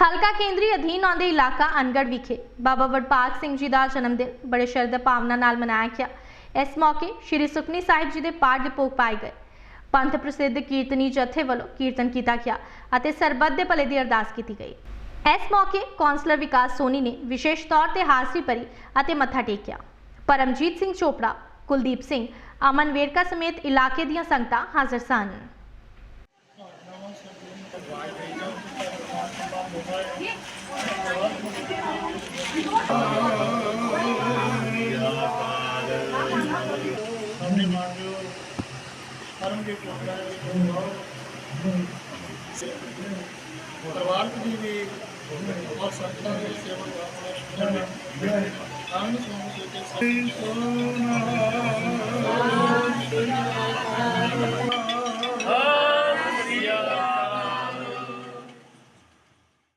ਹਲਕਾ ਕੇਂਦਰੀ ਅਧੀਨ ਆਉਂਦੇ ਇਲਾਕਾ ਅਨਗੜ ਵਿਖੇ। ਬਾਬਾ ਵਡਭਾਗ ਸਿੰਘ ਜੀ ਦਾ ਜਨਮ ਦਿਨ ਬੜੇ ਸ਼ਰਧਾ ਭਾਵਨਾ ਨਾਲ ਮਨਾਇਆ ਗਿਆ। ਇਸ ਮੌਕੇ ਸ੍ਰੀ ਸੁਖਨੀ ਸਾਹਿਬ ਜੀ ਦੇ ਪਾਠ ਦੇ ਭੋਗ ਪਾਏ ਗਏ। ਪੰਥ ਪ੍ਰਸਿੱਧ ਕੀਰਤਨੀ ਜਥੇ ਵੱਲੋਂ ਕੀਰਤਨ ਕੀਤਾ ਗਿਆ ਅਤੇ ਸਰਬੱਤ ਦੇ ਭਲੇ ਦੀ ਅਰਦਾਸ ਕੀਤੀ ਗਈ। ਇਸ ਮੌਕੇ ਕੌਂਸਲਰ ਵਿਕਾਸ ਸੋਨੀ ਨੇ ਵਿਸ਼ੇਸ਼ ਤੌਰ ਤੇ ਹਾਜ਼ਰੀ ਭਰੀ ਅਤੇ ਮੱਥਾ ਟੇਕਿਆ। ਪਰਮਜੀਤ ਸਿੰਘ ਚੋਪੜਾ, ਕੁਲਦੀਪ ਸਿੰਘ, ਅਮਨ ਵੇਰਕਾ ਸਮੇਤ ਇਲਾਕੇ ਦੀਆਂ ਸੰਗਤਾਂ ਹਾਜ਼ਰ ਸਨ। हमने मानवीय कर्म के భారతీయ సేవ కాంగ్రెస్